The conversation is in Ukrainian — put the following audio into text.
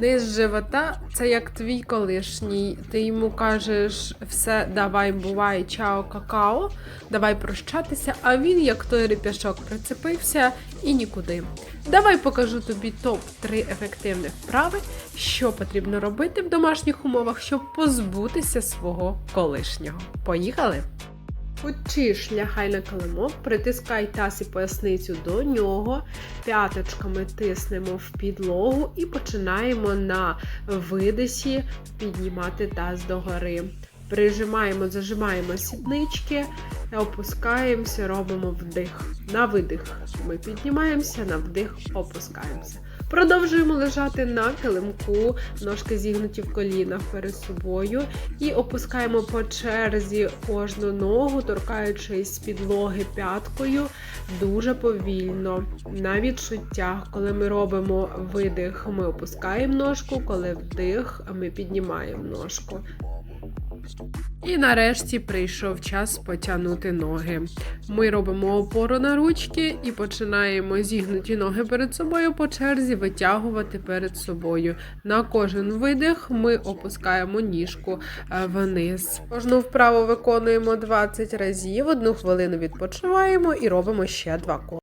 Низ живота це як твій колишній. Ти йому кажеш все, давай, бувай, чао, какао, давай прощатися, а він, як той реп'яшок, прицепився і нікуди. Давай покажу тобі топ-3 ефективних вправи, що потрібно робити в домашніх умовах, щоб позбутися свого колишнього. Поїхали! Учиш лягай на килимок, притискай таз і поясницю до нього, п'яточками тиснемо в підлогу і починаємо на видисі піднімати таз догори. Прижимаємо, зажимаємо сіднички, опускаємося, робимо вдих. На видих ми піднімаємося, на вдих опускаємося. Продовжуємо лежати на килимку, ножки зігнуті в колінах перед собою, і опускаємо по черзі кожну ногу, торкаючись підлоги п'яткою дуже повільно. На відчуттях, коли ми робимо видих, ми опускаємо ножку, коли вдих, ми піднімаємо ножку. І нарешті прийшов час потягнути ноги. Ми робимо опору на ручки і починаємо зігнуті ноги перед собою по черзі витягувати перед собою. На кожен видих ми опускаємо ніжку е, вниз. Кожну вправу виконуємо 20 разів, одну хвилину відпочиваємо і робимо ще два кола.